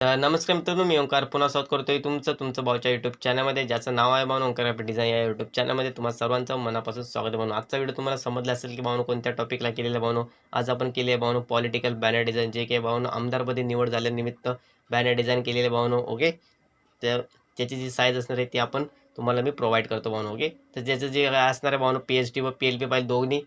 नमस्कार मित्रांनो मी ओंकार. पुन्हा स्वागत करतोय तुमचं तुमचं भाऊच्या यूट्यूब चॅनलमध्ये ज्याचं नाव आहे भाऊ ओंकार डिझाईन या यूट्यूब चॅनलमध्ये तुम्हाला सर्वांचं मनापासून स्वागत बनवून आजचा व्हिडिओ तुम्हाला समजला असेल की भाऊ कोणत्या टॉपिकला केलेला आहे आज आपण केले आहे भाऊ पॉलिटिकल बॅनर डिझाईन जे काही भाऊ आमदारपदी निवड झाल्यानिमित्त बॅनर डिझाईन केलेले भाऊनो ओके तर त्याची जी साईज असणार आहे ती आपण तुम्हाला मी प्रोव्हाइड करतो भाऊ ओके तर ज्याचं जे काय असणार आहे भाऊ पी एच डी व पी एल पी फाईल दोन्ही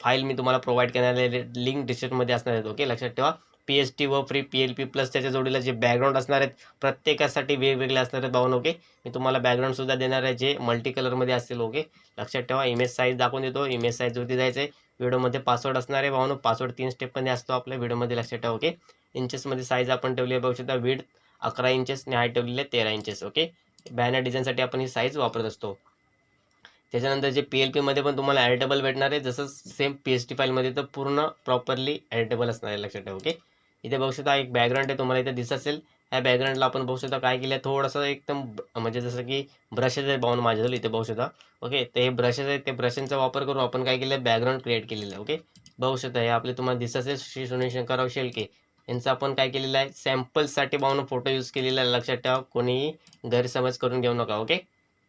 फाईल मी तुम्हाला प्रोव्हाइड करणार आहे लिंक डिस्क्रिप्शनमध्ये असणार आहेत ओके लक्षात ठेवा. पी एच टी व free P L P plus त्याच्या जोडीला जे बॅकग्राऊंड असणार आहेत प्रत्येकासाठी वेगवेगळे असणार आहेत भाऊन ओके मी तुम्हाला बॅकग्राऊंडसुद्धा देणार आहे जे मल्टी कलरमध्ये असतील ओके लक्षात ठेवा इमेज साईज दाखवून देतो इमेज साईजवरती जायचं आहे व्हिडिओमध्ये पासवर्ड असणार आहे भाऊन पासवर्ड तीन स्टेपमध्ये असतो आपल्या व्हिडिओमध्ये लक्षात ठेवा ओके इंचेसमध्ये साईज आपण ठेवली आहे बघू शकता विड अकरा इंचेस आणि हाईट ठेवलेली आहे तेरा इंचेस ओके बॅनर डिझाईनसाठी आपण ही साईज वापरत असतो. त्याच्यानंतर जे पी एल पीमध्ये पण तुम्हाला ॲडिटेबल भेटणार आहे जसं सेम पी एच टी फाईलमध्ये तर पूर्ण प्रॉपरली ॲडिटेबल असणार आहे लक्षात ठेवा ओके इथे बघू शकता एक बॅकग्राऊंड आहे तुम्हाला इथे दिसत असेल. ह्या बॅकग्राऊंडला आपण बघू शकता काय केलं आहे थोडंसं एकदम म्हणजे जसं की ब्रशेस आहे बाहून माझ्याजवळ इथे बघू शकता. ओके ते हे ब्रशेस आहेत ते ब्रशांचा वापर करून आपण काय केलं आहे बॅकग्राऊंड क्रिएट केलेलं आहे. ओके बघू शकता हे आपले तुम्हाला दिसत असेल श्री सुनील शंकरराव शेळके. यांचं आपण काय केलेलं आहे सॅम्पल्ससाठी बाहून फोटो यूज केलेला आहे. लक्षात ठेवा कोणीही गैरसमज करून घेऊ नका. ओके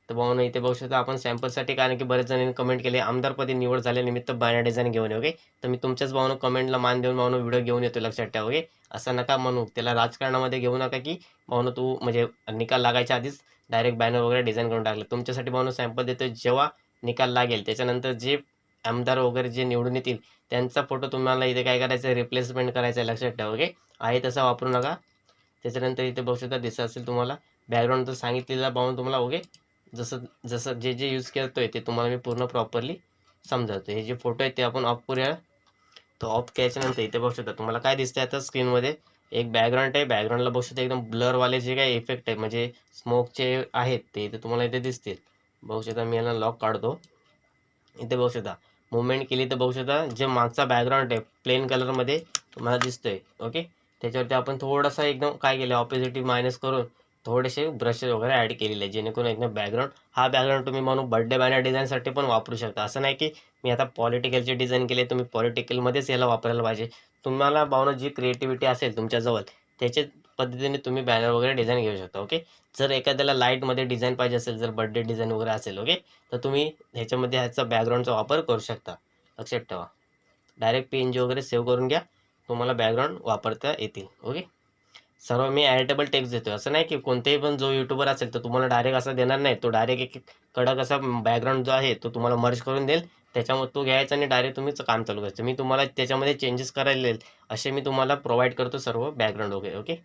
तर भाऊन इथे बघू शकता आपण सॅम्पलसाठी कारण की बरेच जणांनी कमेंट केले. आमदारपदी निवड झाल्यानिमित्त बायना डिझाईन घेऊन ओके तर मी तुमच्याच भावनं कमेंटला मान देऊन भावनं व्हिडिओ घेऊन येतो लक्षात ठेवा ओके असं नका म्हणू. त्याला राजकारणामध्ये घेऊ नका की भावनं तू म्हणजे निकाल लागायच्या आधीच डायरेक्ट बॅनर वगैरे डिझाईन करून टाकले. तुमच्यासाठी भावनं सॅम्पल देतो जेव्हा निकाल लागेल. त्याच्यानंतर जे आमदार वगैरे जे निवडून येतील त्यांचा फोटो तुम्हाला इथे काय करायचं आहे? रिप्लेसमेंट करायचं आहे लक्षात ठेवा ओके आहे तसा वापरू नका. त्याच्यानंतर इथे बघू शकता दिसत असेल तुम्हाला. बॅकग्राऊंड तर सांगितलेला पाहून तुम्हाला ओके जसं जसं जे जे यूज करतोय ते तुम्हाला मी पूर्ण प्रॉपरली समजावतो हे जे फोटो आहेत ते आपण ऑफ करूया. तो ऑफ केल्याच्यानंतर इथे बघू शकता तुम्हाला काय दिसतंय आता स्क्रीनमध्ये एक बॅकग्राऊंड आहे. बॅकग्राऊंडला बघू शकता एकदम ब्लरवाले जे काही इफेक्ट आहे म्हणजे स्मोकचे आहेत ते इथे तुम्हाला इथे दिसतील. बघू शकता मी याला लॉक काढतो. इथे बघू शकता. मुवमेंट केली तर बघू शकता जे मागचा बॅकग्राऊंड आहे प्लेन कलरमध्ये तुम्हाला दिसतोय. ओके त्याच्यावरती आपण थोडासा एकदम काय केलं ऑपोजिटिव्ह मायनस करून थोडेसे ब्रशेस वगैरे ॲड केलेले आहे जेणेकरून एकदम बॅकग्राऊंड हा बॅकग्राऊंड तुम्ही म्हणून बर्थडे बॅनर डिझाईनसाठी पण वापरू शकता. असं नाही की मी आता पॉलिटिकलचे डिझाईन केले तुम्ही पॉलिटिकलमध्येच याला वापरायला पाहिजे. तुम्हाला भावना जी क्रिएटिव्हिटी असेल तुमच्याजवळ त्याच्या पद्धतीने तुम्ही बॅनर वगैरे डिझाईन घेऊ शकता ओके जर एखाद्याला लाईटमध्ये डिझाईन पाहिजे असेल जर बर्थडे डिझाईन वगैरे असेल ओके तर तुम्ही ह्याच्यामध्ये ह्याचा बॅकग्राऊंडचा वापर करू शकता. लक्षात ठेवा. डायरेक्ट पी एन जी वगैरे सेव्ह करून घ्या तुम्हाला बॅकग्राऊंड वापरता येतील ओके सर्व मी ॲरिटेबल टेक्स्ट देतो असं नाही की कोणतेही पण जो यूट्यूबर असेल तर तुम्हाला डायरेक्ट असा देणार नाही. तो डायरेक्ट एक कडक असा बॅकग्राऊंड जो आहे तो तुम्हाला मर्ज करून देईल. त्याच्यामध्ये तो घ्यायचा आणि डायरेक्ट तुम्हीच काम चालू करायचं. मी तुम्हाला त्याच्यामध्ये चेंजेस करायला येईल असे मी तुम्हाला प्रोव्हाइड करतो सर्व बॅकग्राऊंड वगैरे ओके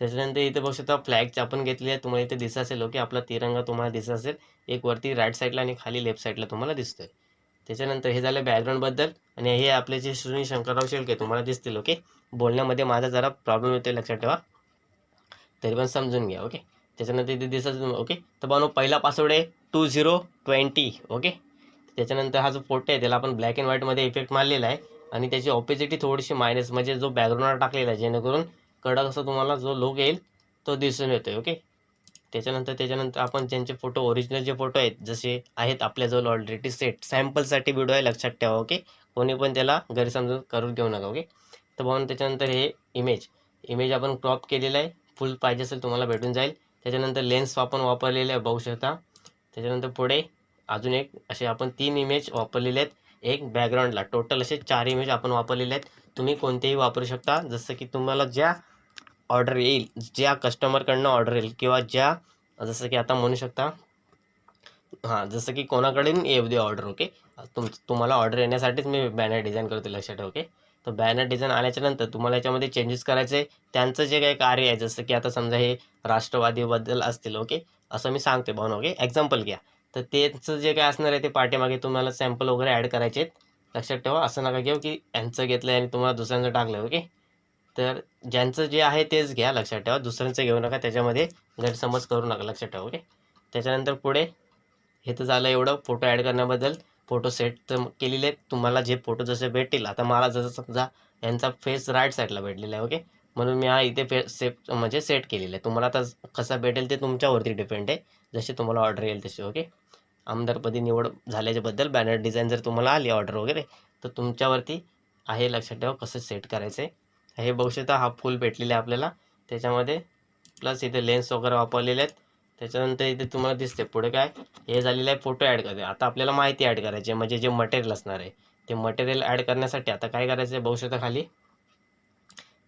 त्याच्यानंतर इथे बघू शकता फ्लॅगचे आपण घेतले आहे. तुम्हाला इथे दिसत असेल ओके आपला तिरंगा तुम्हाला दिसत असेल. एक वरती राईट साईडला आणि खाली लेफ्ट साईडला तुम्हाला दिसतोय. त्याच्यानंतर हे झालं बॅकग्राऊंडबद्दल आणि हे आपले जे सुनील शंकरराव शेळके तुम्हाला दिसतील ओके बोलण्यामध्ये माझा जरा प्रॉब्लेम येतोय लक्षात ठेवा. तरी पण समजून घ्या ओके त्याच्यानंतर इथे दिसत ओके तर बनव पहिला पासवर्ड आहे टू झिरो ट्वेंटी ओके त्याच्यानंतर हा जो फोटो आहे त्याला आपण ब्लॅक अँड व्हाईटमध्ये इफेक्ट मारलेला आहे. आणि त्याची ऑपोजिटी थोडीशी मायनस म्हणजे जो बॅकग्राऊंडवर टाकलेला आहे जेणेकरून कडक असं तुम्हाला जो लुक येईल तो दिसून येतोय ओके त्याच्यानंतर त्याच्यानंतर आपण ज्यांचे फोटो ओरिजिनल जे फोटो आहेत जसे आहेत आपल्याजवळ ऑलरेडी सेट सॅम्पलसाठी व्हिडिओ आहे लक्षात ठेवा ओके कोणी पण त्याला गैरसमजून करून घेऊ नका ओके तर म्हणून त्याच्यानंतर हे इमेज इमेज आपण क्रॉप केलेलं आहे. फुल पाहिजे असेल तुम्हाला भेटून जाईल. त्याच्यानंतर लेन्स आपण वापरलेले आहे बघू शकता. त्याच्यानंतर पुढे अजून एक असे आपण तीन इमेज वापरलेले आहेत. एक बॅकग्राऊंडला टोटल असे चार इमेज आपण वापरलेले आहेत. तुम्ही कोणतेही वापरू शकता. जसं की तुम्हाला ज्या ऑर्डर येईल ज्या कस्टमरकडनं ऑर्डर येईल किंवा ज्या जसं की आता म्हणू शकता. हां जसं की कोणाकडे येऊ दे ऑर्डर ओके तुम तुम्हाला ऑर्डर येण्यासाठीच मी बॅनर डिझाईन करतो लक्षात ठेव ओके तर बॅनर डिझाईन आल्याच्यानंतर तुम्हाला याच्यामध्ये चेंजेस करायचे त्यांचं जे काही कार्य आहे जसं की आता समजा हे राष्ट्रवादीबद्दल असतील ओके असं मी सांगते भाऊ ओके एक्झाम्पल घ्या. तर त्यांचं जे काय असणार आहे ते पाठीमागे तुम्हाला सॅम्पल वगैरे ॲड करायचे आहेत. लक्षात ठेवा असं नका घेऊ की यांचं घेतलं आहे आणि तुम्हाला दुसऱ्यांचं टाकलं ओके तर ज्यांचं जे आहे तेच घ्या लक्षात ठेवा. दुसऱ्यांचं घेऊ नका त्याच्यामध्ये गैरसमज करू नका लक्षात ठेवा ओके त्याच्यानंतर पुढे हे तर झालं एवढं फोटो ॲड करण्याबद्दल. फोटो सेट तर केलेले आहेत. तुम्हाला जे फोटो जसे भेटतील आता मला जसं समजा यांचा फेस राईट साईडला भेटलेला आहे ओके म्हणून मी हा इथे फे सेट म्हणजे सेट केलेला आहे. तुम्हाला आता कसा भेटेल ते तुमच्यावरती डिपेंड आहे. जसे तुम्हाला ऑर्डर येईल तसे ओके आमदारपदी निवड झाल्याच्याबद्दल बॅनर डिझाईन जर तुम्हाला आली ऑर्डर वगैरे तर तुमच्यावरती आहे लक्षात ठेवा कसं सेट करायचं आहे हे बघू शकता हा फुल भेटलेला आहे आपल्याला. त्याच्यामध्ये प्लस इथे लेन्स वगैरे वापरलेले आहेत. त्याच्यानंतर इथे तुम्हाला दिसते पुढे काय? हे झालेलं आहे फोटो ॲड करते आता आपल्याला माहिती ॲड करायची आहे. म्हणजे जे मटेरियल असणार आहे. ते मटेरियल ॲड करण्यासाठी आता काय करायचं आहे बघू शकता खाली.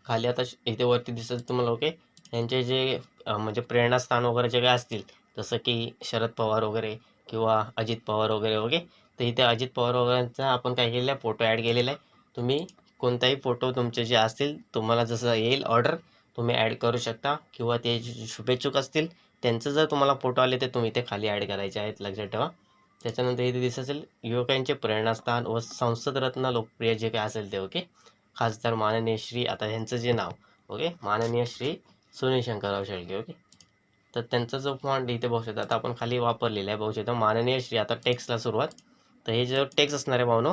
खाली आता श- इथे वरती दिसत तुम्हाला ओके यांचे जे म्हणजे प्रेरणास्थान वगैरे जे काय असतील जसं की शरद पवार वगैरे किंवा अजित पवार वगैरे ओके तर इथे अजित पवार वगैरेंचा आपण काय केलेला आहे? फोटो ॲड केलेला आहे. तुम्ही कोणताही फोटो तुमचे जे असतील तुम्हाला जसं येईल ऑर्डर तुम्ही ॲड करू शकता. किंवा ते शुभेच्छुक असतील त्यांचं जर तुम्हाला फोटो आले तर तुम्ही ते खाली ॲड करायचे आहेत लक्षात ठेवा. त्याच्यानंतर इथे दिसत असेल युवकांचे प्रेरणास्थान व संसदरत्न लोकप्रिय जे काय असेल ते ओके खासदार माननीय श्री आता ह्यांचं जे नाव ओके माननीय श्री सुनील शंकरराव शेळके ओके तर त्यांचा जो फॉन्ट इथे बघू शकता आता आपण खाली वापरलेला आहे बघू शकता. माननीय श्री आता टेक्स्टला सुरुवात. तर हे जे टेक्स्ट असणार आहे भाऊनो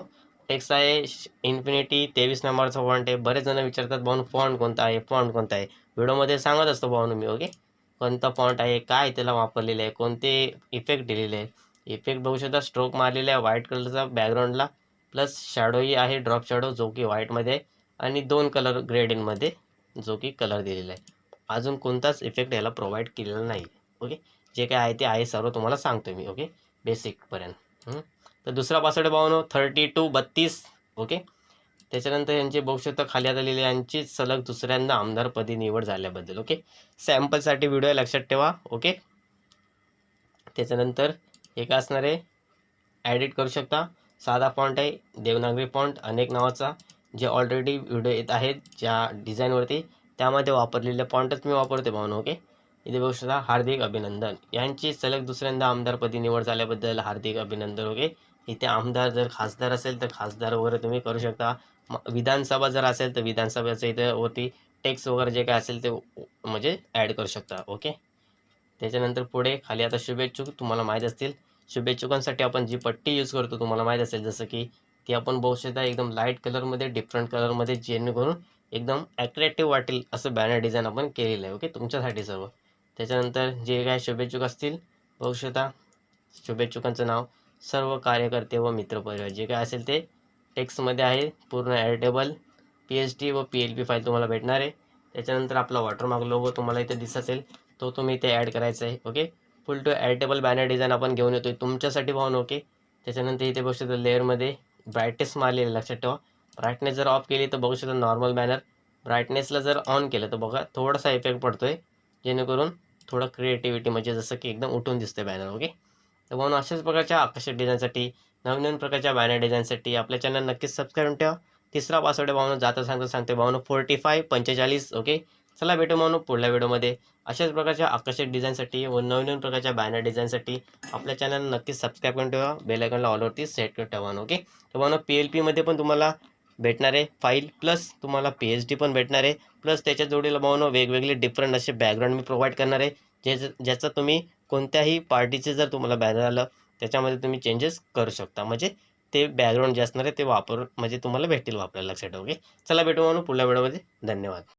टेक्स्ट आहे इन्फिनिटी तेवीस नंबरचा फॉन्ट आहे. बरेच जण विचारतात भाऊन फॉन्ट कोणता आहे? फॉन्ट कोणता आहे? व्हिडिओमध्ये सांगत असतो भाऊन मी ओके कोणता फॉन्ट आहे काय त्याला वापरलेलं आहे कोणते इफेक्ट दिलेले आहे इफेक्ट बघू शकता स्ट्रोक मारलेला आहे व्हाईट कलरचा बॅकग्राऊंडला प्लस शॅडोही आहे ड्रॉप शॅडो जो की व्हाईटमध्ये आहे. आणि दोन कलर ग्रेडिंगमध्ये जो की कलर दिलेला आहे. अजून कोणताच इफेक्ट याला प्रोव्हाइड केलेला नाही ओके जे काय आहे ते आहे सर्व तुम्हाला सांगतो मी ओके बेसिकपर्यंत तर दुसरा पासवर्ड पाहून थर्टी टू बत्तीस ओके त्याच्यानंतर यांचे बघू खाली आलेले यांचीच यांची सलग दुसऱ्यांदा आमदारपदी निवड झाल्याबद्दल ओके? सॅम्पलसाठी व्हिडिओ आहे, लक्षात ठेवा ओके? त्याच्यानंतर एक असणार आहे ॲडिट करू शकता. साधा फॉन्ट आहे देवनागरी फॉन्ट अनेक नावाचा. जे ऑलरेडी व्हिडिओ येत आहेत ज्या डिझाईनवरती त्यामध्ये वापरलेले फॉन्टच मी वापरते भावनो ओके? इथे बघू शकता हार्दिक अभिनंदन. यांची सलग दुसऱ्यांदा आमदारपदी निवड झाल्याबद्दल हार्दिक अभिनंदन ओके? इथे आमदार जर खासदार असेल तर खासदार वगैरे तुम्ही करू शकता. म- विधानसभा जर असेल तर विधानसभेचं इथे वरती टेक्स वगैरे जे काय असेल ते म्हणजे ॲड करू शकता ओके त्याच्यानंतर पुढे खाली आता शुभेच्छुक तुम्हाला माहीत असतील. शुभेच्छुकांसाठी आपण जी पट्टी यूज करतो तुम्हाला माहीत असेल जसं की ती आपण बघू एकदम लाइट कलरमध्ये डिफरंट कलरमध्ये जेणेकरून एकदम ॲट्रॅक्टिव्ह वाटेल असं बॅनर डिझाईन आपण केलेलं आहे ओके तुमच्यासाठी सर्व. त्याच्यानंतर जे काय शुभेच्छुक असतील बघू शुभेच्छुकांचं नाव सर्व कार्यकर्ते व मित्रपरिवार जे काय असेल ते टेक्स्टमध्ये आहे. पूर्ण एडिटेबल पी एच डी व पी एल पी फाईल तुम्हाला भेटणार आहे. त्याच्यानंतर आपला वॉटरमार्क लोगो तुम्हाला इथे दिसत असेल. तो तुम्ही इथे ॲड करायचा आहे okay full to editable banner design आपण घेऊन येतो तुमच्यासाठी भावून ओके त्याच्यानंतर इथे बघू शकता लेअरमध्ये ब्राईटनेस मारलेलं लक्षात ठेवा. ब्राईटनेस जर ऑफ केली तर बघू शकता नॉर्मल बॅनर ब्राईटनेसला जर ऑन केलं तर बघा थोडासा इफेक्ट पडतो आहे जेणेकरून थोडं क्रिएटिव्हिटी म्हणजे जसं की एकदम उठून दिसते बॅनर ओके तर म्हणून अशाच प्रकारच्या आकर्षक डिझाईनसाठी नवीन नवीन प्रकारच्या बॅनर डिझाईनसाठी आपल्या चॅनल नक्कीच सबस्क्राईब करून ठेवा. तिसरा पासवर्ड भावनो जाता सांगता सांगते भावनो फोर्टी फाय पंचेचाळीस ओके चला भेटू म्हणून पुढल्या व्हिडिओमध्ये अशाच प्रकारच्या आकर्षक डिझाईनसाठी व नवीन नवीन प्रकारच्या बॅनर डिझाईनसाठी आपल्या चॅनल नक्कीच सबस्क्राईब करून ठेवा. बेलायकॉनला ऑलवरती सेट करून ठेवा ओके तर म्हणून पी एल पीमध्ये पण तुम्हाला भेटणार आहे फाईल प्लस तुम्हाला पी एच डी पण भेटणार आहे प्लस त्याच्या जोडीला भावनो वेगवेगळे डिफरंट असे बॅकग्राऊंड मी प्रोव्हाइड करणार आहे ज्याचं ज्याचा तुम्ही कोणत्याही पार्टीचे जर तुम्हाला बॅनर आलं त्याच्यामध्ये तुम्ही चेंजेस करू शकता. म्हणजे ते बॅकग्राऊंड जे असणार आहे ते वापर म्हणजे तुम्हाला भेटतील वापरायला लक्षात ओके चला भेटू म्हणून पुढल्या व्हिडिओमध्ये धन्यवाद.